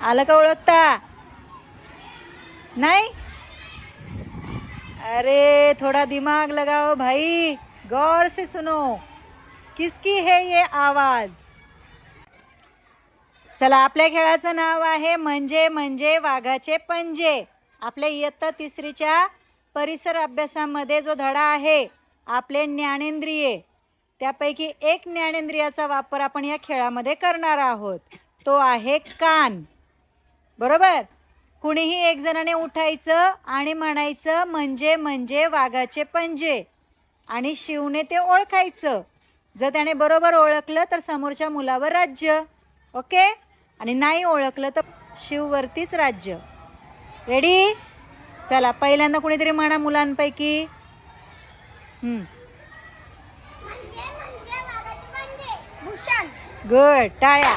आलं का ओळखता? नाही? अरे थोड़ा दिमाग लगाओ भाई. गौर से सुनो. किसकी है ये आवाज? चला आपल्या खेळाचं नाव आहे म्हणजे म्हणजे वाघाचे पंजे. आपल्या इयत्ता तिसरीच्या परिसर अभ्यासामध्ये जो धडा आहे आपले ज्ञानेंद्रिये. त्यापैकी एक ज्ञानेंद्रियाचा वापर आपण या खेळामध्ये करणार आहोत. तो आहे कान. बरोबर? कुणीही एक जणाने उठायचं आणि म्हणायचं म्हणजे म्हणजे वाघाचे पंजे. आणि शिवने ते ओळखायचं. जर त्याने बरोबर ओळखलं तर समोरच्या मुलावर राज्य. ओके? आणि नाही ओळखलं तर शिववरतीच राज्य. रेडी चला पहिल्यांदा कुणीतरी म्हणा मुलांपैकी. हम्म. भूषण. गुड. टाळ्या.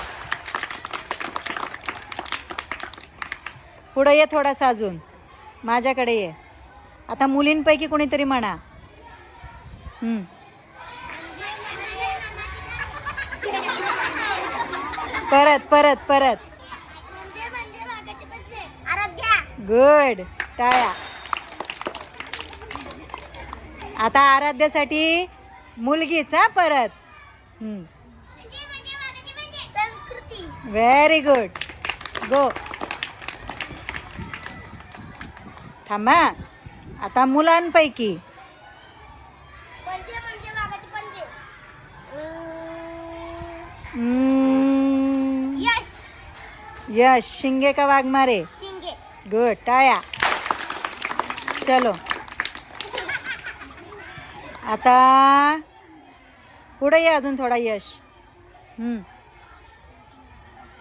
पुढं ये थोडासा अजून. माझ्याकडे ये. आता मुलींपैकी कोणीतरी म्हणा. परत परत परत. गुड टाळ्या. आता आराध्यासाठी मुलगीच हा परत. व्हेरी गुड गो थांबा. आता मुलांपैकी. पंजे म्हणजे वाघाचे पंजे. हम्म, यश. शिंगे का वाघमारे शिंगे. गुड टाळ्या. चलो. आता पुढे ये अजून थोडा यश. हम्म.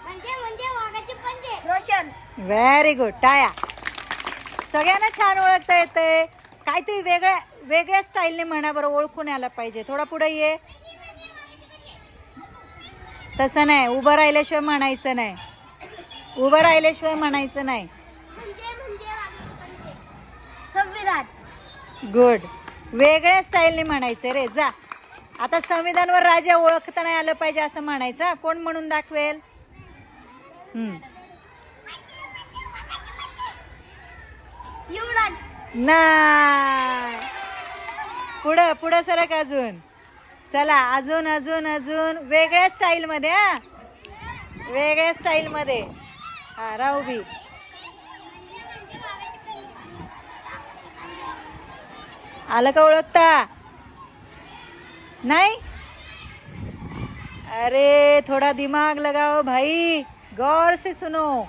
म्हणजे म्हणजे वाघाचे पंजे. रोशन. व्हेरी गुड टाळ्या. सगळ्यांना छान ओळखता येतंय. काहीतरी वेगळ्या वेगळ्या स्टाईलने म्हणा बरं ओळखून यायला पाहिजे. थोडा पुढे ये. तसं नाही. उभं राहिल्याशिवाय म्हणायचं नाही. उभं राहिल्याशिवाय म्हणायचं नाही. गुड. वेगळ्या स्टाईलने म्हणायचं रे. जा. आता संविधानवर राजा ओळखता नाही आलं पाहिजे असं म्हणायचं? कोण म्हणून दाखवेल? युवराज. नाही पुढं पुढं सरक अजून. चला अजून अजून अजून. वेगळ्या स्टाईलमध्ये हा. वेगळ्या स्टाईलमध्ये हा राहू बी. आलं का ओळखता? नाही? अरे थोड़ा दिमाग लगाओ भाई. गौर से सुनो.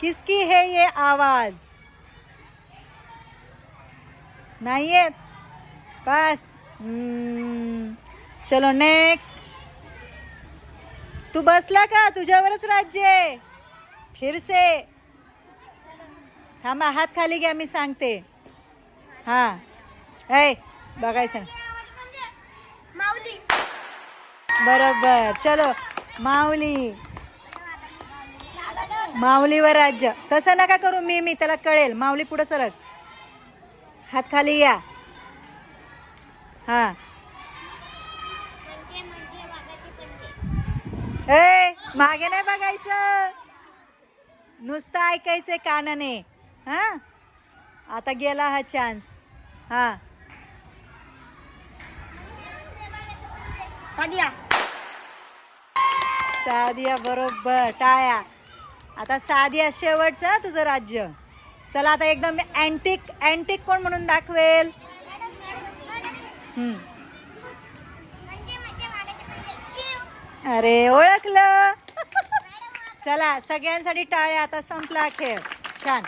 किसकी है ये आवाज? नाही येत बस. चलो नेक्स्ट तू बसला का? तुझ्यावरच राज्य आहे. फिर से. थांबा हात खाली घ्या मी सांगते. हां. ऐ बघायचं बरोबर. चलो माऊली. माऊलीवर राज्य. तसं नका करू मी मी त्याला कळेल. माऊली पुढं सरक. हात खाली या. हां. ए मागे नाही बघायचं. नुसतं ऐकायचंय कानाने. हा? आता गेला हा चान्स हा. सादिया. सादिया बरोबर टाळ्या. आता सादिया शेवटचं तुझं राज्य. चला आता एकदम अँटिक अँटिक कोण म्हणून दाखवेल? अरे ओळखलं. चला सगळ्यांसाठी टाळ्या आता संपला खेळ. छान.